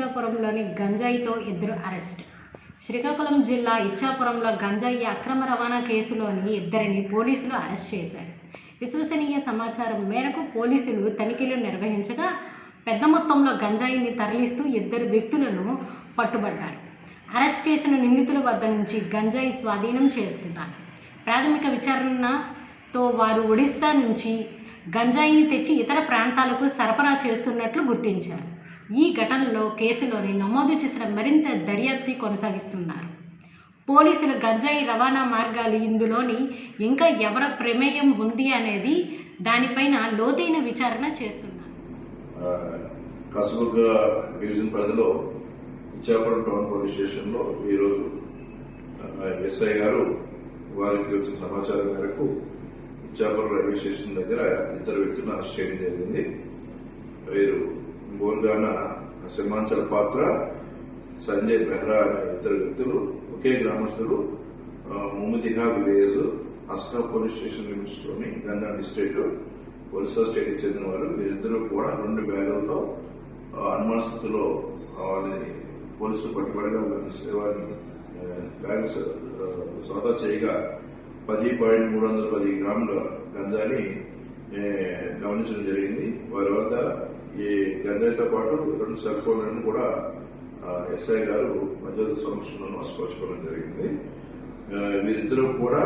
ఇచ్చాపురంలోని గంజాయితో ఇద్దరు అరెస్ట్. శ్రీకాకుళం జిల్లా ఇచ్చాపురంలో గంజాయి అక్రమ రవాణా కేసులోని ఇద్దరిని పోలీసులు అరెస్ట్ చేశారు. విశ్వసనీయ సమాచారం మేరకు పోలీసులు తనిఖీలు నిర్వహించగా పెద్ద మొత్తంలో గంజాయిని తరలిస్తూ ఇద్దరు వ్యక్తులను పట్టుబడ్డారు అరెస్ట్ చేసిన నిందితుల వద్ద నుంచి గంజాయి స్వాధీనం చేసుకుంటారు. ప్రాథమిక విచారణతో వారు ఒడిస్సా నుంచి గంజాయిని తెచ్చి ఇతర ప్రాంతాలకు సరఫరా చేస్తున్నట్లు గుర్తించారు. ఈ ఘటనలో కేసులోని నమోదు చేసిన మరింత దర్యాప్తు కొనసాగిస్తున్నారు. పోలీసులు గంజాయి రవాణా మార్గాలు ఇందులోని ఇంకా ఎవరి ప్రమేయం ఉంది అనేది దానిపైన లోతైన విచారణ చేస్తున్నారు. ఆ, డివిజన్ పరిధిలో ఇచ్చాపురం టౌన్ పోలీస్ స్టేషన్లో ఈరోజు ఎస్ఐ గారు వారికి వచ్చిన సమాచారం మేరకు ఇచ్చాపురం రైల్వే స్టేషన్ దగ్గర ఇద్దరు వ్యక్తులను అరెస్ట్ చేయడం జరిగింది. వీరు బోర్గాన సింహాంచల్ పాత్ర సంజయ్ బెహ్రా అనే ఇద్దరు వ్యక్తులు ఒకే గ్రామస్తులు ఆ, Mummadiha village Aska police station లిమిట్స్లోని Ganga district Orissa state చెందిన వారు. వీరిద్దరూ కూడా రెండు బ్యాగులతో ఆ, అనుమానస్థితిలో వాళ్ళని పోలీసులు పట్టుబడగా వారిని వారిని బ్యాగ్ సోదా చేయగా పది పాయింట్ మూడు వందల పది గ్రాముల గంజాని గమనించడం జరిగింది. వారి వద్ద ఈ గంజాయితో పాటు రెండు సెల్ ఫోన్లను కూడా ఎస్ఐ గారు మధ్య సమక్షంలో స్పర్శించడం జరిగింది. వీరిద్దరూ కూడా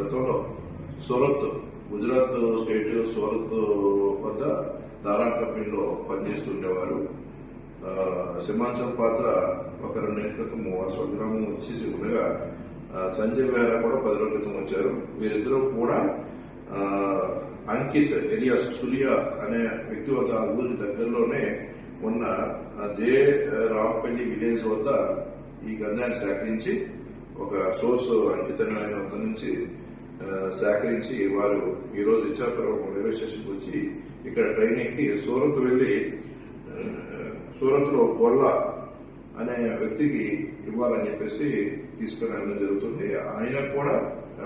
గతంలో సూరత్ గుజరాత్ స్టేట్ సూరత్ వద్ద దారా కంపెనీలో పనిచేస్తుండేవారు. సింహాచల్ పాత్ర ఒక రెండు నెలల క్రితం వారి స్వగ్రామం వచ్చేసి ఉండగా సంజయ్ వేరా కూడా పది రోజుల క్రితం వచ్చారు. వీరిద్దరూ కూడా అంకిత్ ఎలియాస్ సులియా అనే వ్యక్తి వద్ద ఆ ఊరికి దగ్గరలోనే ఉన్న జే. రాంపల్లి విలేజ్ వద్ద ఈ గంజాన్ని సేకరించి ఒక సోర్స్ అంకితమైన వద్ద నుంచి సేకరించి వారు ఈరోజు ఇచ్చాపురం రైల్వే స్టేషన్కి వచ్చి ఇక్కడ ట్రైన్ ఎక్కి సూరత్ వెళ్ళి సూరత్లో గొల్ల అనే వ్యక్తికి ఇవ్వాలని చెప్పేసి తీసుకుని వెళ్ళడం జరుగుతుంది. ఆయన కూడా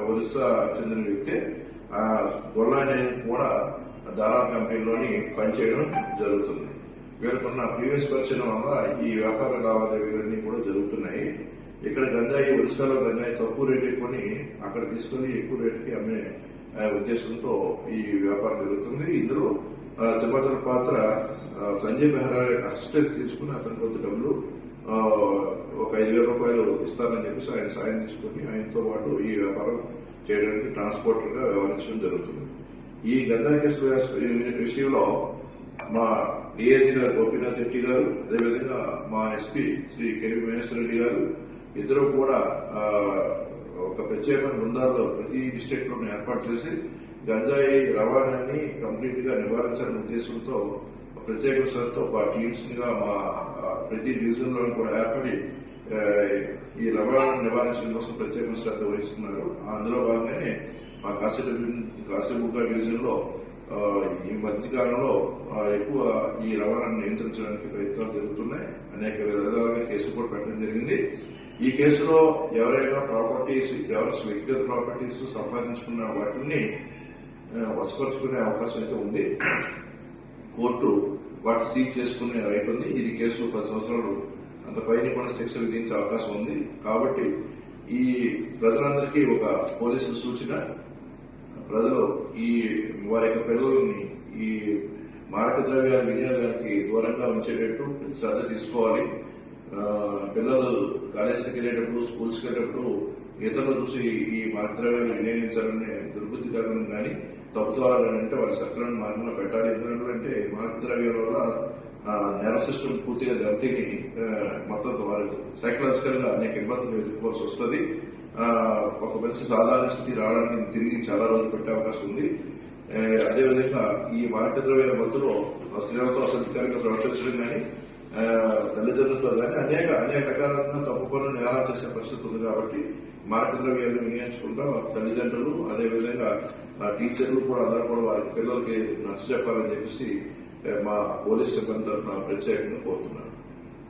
ఒరిస్సా చెందిన వ్యక్తి. ఆ గొల్ల కూడా దారా కంపెనీలోని పనిచేయడం జరుగుతుంది. వీళ్ళకున్న ప్రీవియస్ పరిచయం వల్ల ఈ వ్యాపార లావాదేవీలన్నీ కూడా జరుగుతున్నాయి. ఇక్కడ గంజాయి ఒరిస్సాలో గంజాయి తక్కువ రేటుకి కొని అక్కడ తీసుకుని ఎక్కువ రేటుకి అమ్మే ఉద్దేశంతో ఈ వ్యాపారం జరుగుతుంది. ఇందులో ఆ, పాత్ర సంజయ్ బెహ్రా యొక్క అసిస్టెన్స్ తీసుకుని అతని కొద్ది డబ్బులు ఒక ఐదు వేల రూపాయలు ఇస్తానని చెప్పేసి ఆయన సాయం తీసుకుని ఆయనతో పాటు ఈ వ్యాపారం చేయడానికి ట్రాన్స్పోర్టర్గా వ్యవహరించడం జరుగుతుంది. ఈ గంజా కేసు యూనిట్ విషయంలో మా డిఐజీ గారు గోపీనాథ్ రెడ్డి గారు అదేవిధంగా మా ఎస్పీ శ్రీ కెవి మహేశ్వర రెడ్డి గారు ఇద్దరు కూడా ఒక ప్రత్యేకమైన బృందాల్లో ప్రతి డిస్టిక్లో ఏర్పాటు చేసి గంజాయి రవాణాన్ని కంప్లీట్గా నివారించాలనే ఉద్దేశంతో ప్రత్యేక శ్రద్ధతో మా టీమ్స్గా మా ప్రతి డివిజన్లో కూడా ఏర్పడి ఈ రవాణా నివారించడం కోసం ప్రత్యేక శ్రద్ధ వహిస్తున్నారు. అందులో భాగంగానే మా కాశీ కాశీబుగ్గ డివిజన్లో ఈ మధ్యకాలంలో ఎక్కువ ఈ రవాణాను నియంత్రించడానికి ప్రయత్నాలు జరుగుతున్నాయి. అనేక విధాలుగా కేసులు కూడా పెట్టడం జరిగింది. ఈ కేసులో ఎవరైనా ప్రాపర్టీస్ ఎవరు వ్యక్తిగత ప్రాపర్టీస్ సంపాదించుకున్న వాటిని వసపరుచుకునే వశపరుచుకునే అవకాశం అయితే ఉంది. కోర్టు వాటి సీజ్ చేసుకునే రైట్ ఉంది. ఇది కేసులో పది సంవత్సరాలు అంత పైన కూడా శిక్ష విధించే అవకాశం ఉంది. కాబట్టి ఈ ప్రజలందరికీ ఒక పోలీసు సూచన. ప్రజలు ఈ వారి యొక్క పిల్లల్ని ఈ మారక ద్రవ్యాల వినియోగానికి దూరంగా ఉంచేటట్టు శ్రద్ధ తీసుకోవాలి. పిల్లలు కాలేజీకి వెళ్ళేటప్పుడు స్కూల్స్కి వెళ్ళేటప్పుడు ఇతరులు చూసి ఈ మార్గద్రవ్యాలు వినియోగించాలనే దుర్బుద్ధి కలగడం కానీ తప్పు ద్వారా కానీ అంటే వారి సక్రమైన మార్గంలో పెట్టాలి. ఎందుకంటే మారక ద్రవ్యాల వల్ల నెర్వ్ సిస్టమ్ పూర్తిగా దెబ్బతిని మొత్తం వారు సైకలాజికల్గా అనేక ఇబ్బందులు ఎదుర్కోవాల్సి వస్తుంది. ఒక మనిషి సాధారణ స్థితి రావడానికి తిరిగి చాలా రోజులు పెట్టే అవకాశం ఉంది. అదేవిధంగా ఈ మారక ద్రవ్య మధ్యలో స్త్రీలతో అసంతకరంగా ప్రవర్తించడం కానీ తల్లిదండ్రులతో కానీ అనేక అనేక రకాలైన తప్పు పనులు నేరాలు చేసే పరిస్థితి ఉంది కాబట్టి మారక ద్రవ్యాలు వినియోగించకుండా తల్లిదండ్రులు అదేవిధంగా టీచర్లు కూడా అందరూ కూడా వారి పిల్లలకి నచ్చ చెప్పాలని చెప్పేసి మా పోలీస్ సిబ్బంది తరఫున ప్రత్యేకంగా కోరుతున్నాను.